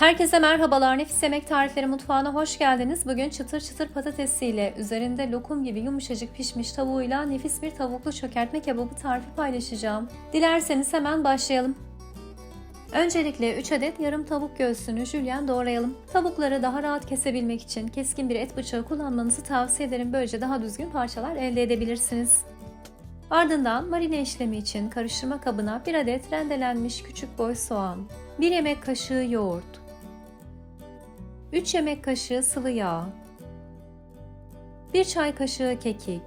Herkese merhabalar. Nefis Yemek Tarifleri Mutfağı'na hoş geldiniz. Bugün çıtır çıtır patatesiyle, üzerinde lokum gibi yumuşacık pişmiş tavuğuyla nefis bir tavuklu çökertme kebabı tarifi paylaşacağım. Dilerseniz hemen başlayalım. Öncelikle 3 adet yarım tavuk göğsünü jülyen doğrayalım. Tavukları daha rahat kesebilmek için keskin bir et bıçağı kullanmanızı tavsiye ederim. Böylece daha düzgün parçalar elde edebilirsiniz. Ardından marine işlemi için karıştırma kabına 1 adet rendelenmiş küçük boy soğan, 1 yemek kaşığı yoğurt, 3 yemek kaşığı sıvı yağ, 1 çay kaşığı kekik,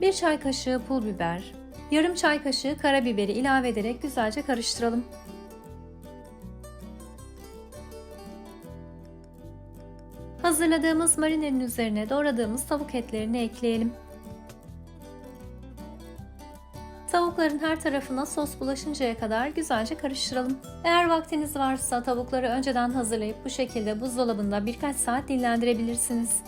1 çay kaşığı pul biber, yarım çay kaşığı karabiberi ilave ederek güzelce karıştıralım. Hazırladığımız marinenin üzerine doğradığımız tavuk etlerini ekleyelim. Tavukların her tarafına sos bulaşıncaya kadar güzelce karıştıralım. Eğer vaktiniz varsa tavukları önceden hazırlayıp bu şekilde buzdolabında birkaç saat dinlendirebilirsiniz.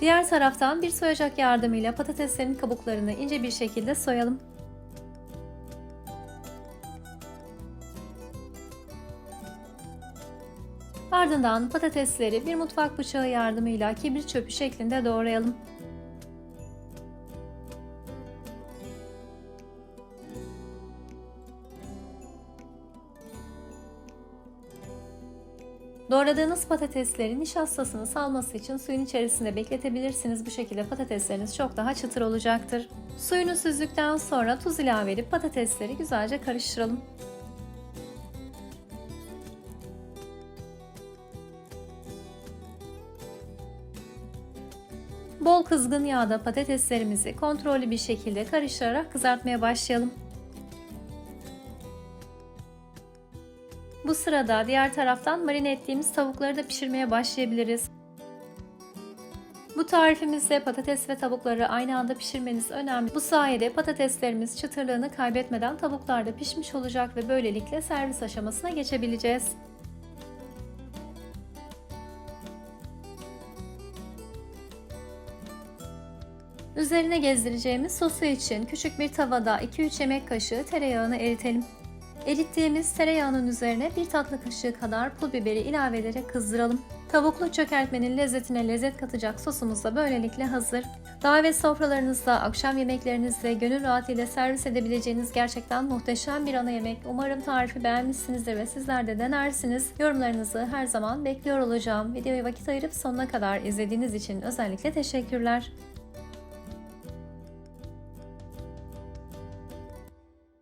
Diğer taraftan bir soyacak yardımıyla patateslerin kabuklarını ince bir şekilde soyalım. Ardından patatesleri bir mutfak bıçağı yardımıyla kibrit çöpü şeklinde doğrayalım. Doğradığınız patateslerin nişastasını salması için suyun içerisinde bekletebilirsiniz. Bu şekilde patatesleriniz çok daha çıtır olacaktır. Suyunu süzdükten sonra tuz ilave edip patatesleri güzelce karıştıralım. Bol kızgın yağda patateslerimizi kontrollü bir şekilde karıştırarak kızartmaya başlayalım. Bu sırada diğer taraftan marine ettiğimiz tavukları da pişirmeye başlayabiliriz. Bu tarifimizde patates ve tavukları aynı anda pişirmeniz önemli. Bu sayede patateslerimiz çıtırlığını kaybetmeden tavuklar da pişmiş olacak ve böylelikle servis aşamasına geçebileceğiz. Üzerine gezdireceğimiz sosu için küçük bir tavada 2-3 yemek kaşığı tereyağını eritelim. Erittiğimiz tereyağının üzerine bir tatlı kaşığı kadar pul biberi ilave ederek kızdıralım. Tavuklu çökertmenin lezzetine lezzet katacak sosumuz da böylelikle hazır. Davet sofralarınızda, akşam yemeklerinizde gönül rahatıyla servis edebileceğiniz gerçekten muhteşem bir ana yemek. Umarım tarifi beğenmişsinizdir ve sizler de denersiniz. Yorumlarınızı her zaman bekliyor olacağım. Videoyu vakit ayırıp sonuna kadar izlediğiniz için özellikle teşekkürler.